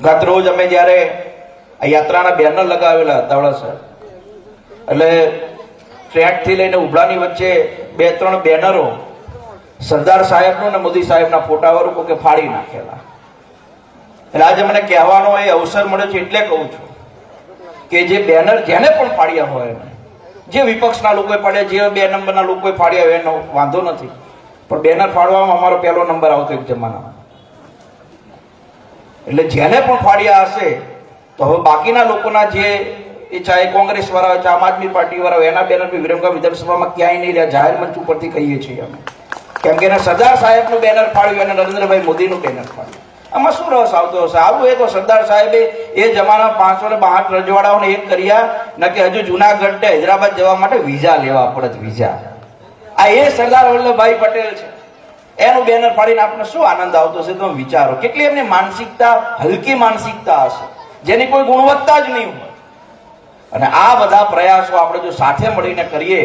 ગત રોજ અમે જ્યારે યાત્રાના બેનર લગાવેલા હતા તળસર એટલે ટ્રેકથી લઈને ઉભલાની વચ્ચે બે ત્રણ બેનરો સરદાર સાહેબનો ને મોદી સાહેબના ફોટાવાળું કોઈ કે ફાડી નાખેલા. એટલે આજે મને કહેવાનો એ અવસર મળ્યો છે એટલે કહું છું કે જે બેનર જેને પણ ફાડ્યા હોય જે વિપક્ષના લોકોએ પાડ્યા જે બે નંબરના લોકોએ ફાડ્યા હોય એનો વાંધો નથી. પણ બેનર ફાડવામાં અમારો પહેલો નંબર આવતો એક જમાનામાં. એટલે જેને પણ ફાડ્યા હશે, તો હવે બાકીના લોકોના જે એ ચાહે કોંગ્રેસ વાળા હોય આમ આદમી પાર્ટી વાળા હોય, એના બેનર વિરમગામ વિધાનસભામાં ક્યાંય નહીં રહ્યા, જાહેર મંચ ઉપરથી કહીએ છીએ અમે. કેમ કે એને સરદાર સાહેબનું બેનર ફાડ્યું અને નરેન્દ્રભાઈ મોદીનું બેનર ફાડ્યું આમાં શું રસ આવતો હશે? આવું એ તો સરદાર સાહેબે એ જમાના પાંચસો ને બાહઠ રજવાડાઓને એક કર્યા, ન કે હજુ જુનાગઢ ને હૈદરાબાદ જવા માટે વિઝા લેવા પડે વિઝા. આ એ સરદાર વલ્લભભાઈ પટેલ છે. એનું બેનર ફાડીને આપણને શું આનંદ આવતો હશે તમે વિચારો. કેટલી એમની માનસિકતા, હલકી માનસિકતા હશે. જેની કોઈ ગુણવત્તા જ નહીં હોય. અને આ બધા પ્રયાસો આપણે જો સાથે મળીને કરીએ,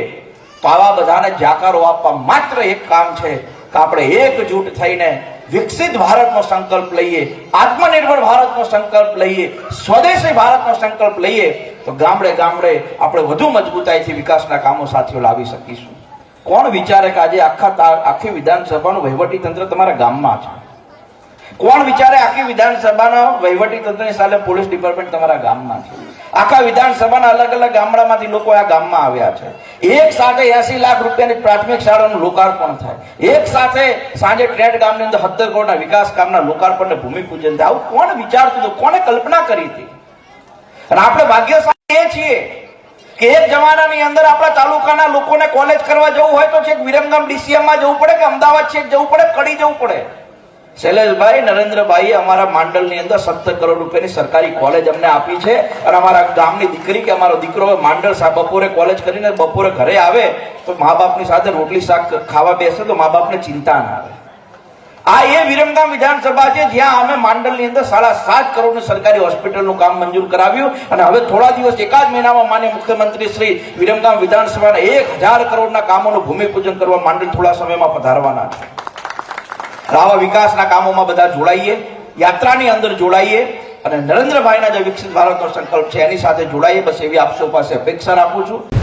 તો આવા બધાને જાકારો આપવા માત્ર એક કામ છે કે આપણે એકજૂટ થઈને વિકસિત ભારતનો સંકલ્પ લઈએ, આત્મનિર્ભર ભારતનો સંકલ્પ લઈએ, સ્વદેશી ભારતનો સંકલ્પ લઈએ, તો ગામડે ગામડે આપણે વધુ મજબૂતાઈથી વિકાસના કામો સાથીઓ લાવી શકીશું. કોણ વિચારે કે આજે આખા આખી વિધાનસભાનું વહીવટી તંત્ર તમારા ગામમાં છે? કોણ વિચારે આખી વિધાનસભાના વહીવટી તંત્રની સાથે પોલીસ ડિપાર્ટમેન્ટ તમારા ગામમાં છે? આખા વિધાનસભાના અલગ અલગ ગામડામાંથી લોકો આ ગામમાં આવ્યા છે. એક સાથે એસી લાખ રૂપિયાની પ્રાથમિક શાળાનું લોકાર્પણ થાય. એક સાથે સાંજે ટ્રેડ ગામની અંદર સત્તર કરોડના વિકાસ કામના લોકાર્પણને ભૂમિપૂજન થાય. આવું કોણ વિચારતું હતું? કોણે કલ્પના કરી હતી? અને આપણે ભાગ્યશાળી એ છીએ એક જમાનાની અંદર આપણા તાલુકાના લોકોને કોલેજ કરવા જવું હોય તો છેક વિરમગામ DCM માં જવું પડે કે અમદાવાદ છેક જવું પડે કડી જવું પડે? શૈલેષભાઈ નરેન્દ્રભાઈ અમારા માંડલની અંદર સત્તર કરોડ રૂપિયાની સરકારી કોલેજ અમને આપી છે અને અમારા ગામની દીકરી કે અમારો દીકરો માંડલ બપોરે કોલેજ કરીને બપોરે ઘરે આવે તો મા બાપની સાથે રોટલી શાક ખાવા બેસે તો મા બાપને ચિંતા ના આવે. આ એ વિરમગામ વિધાનસભા છે, જ્યાં અમે માંડલની અંદર સાડા સાત કરોડની સરકારી હોસ્પિટલનું કામ મંજૂર કરાવ્યું અને હવે થોડા દિવસ એકાદ મહિનામાં માન્ય મુખ્યમંત્રી શ્રી વિરમગામ વિધાનસભાના એક હજાર કરોડના કામોનું ભૂમિપૂજન કરવા માંડલ થોડા સમયમાં પધારવાના છે. આવા વિકાસના કામોમાં બધા જોડાઈએ, યાત્રાની અંદર જોડાઈએ અને નરેન્દ્રભાઈના જે વિકસિત ભારતનો સંકલ્પ છે, એની સાથે જોડાઈએ. બસ એવી આપ સૌ પાસે અપેક્ષા રાખું છું.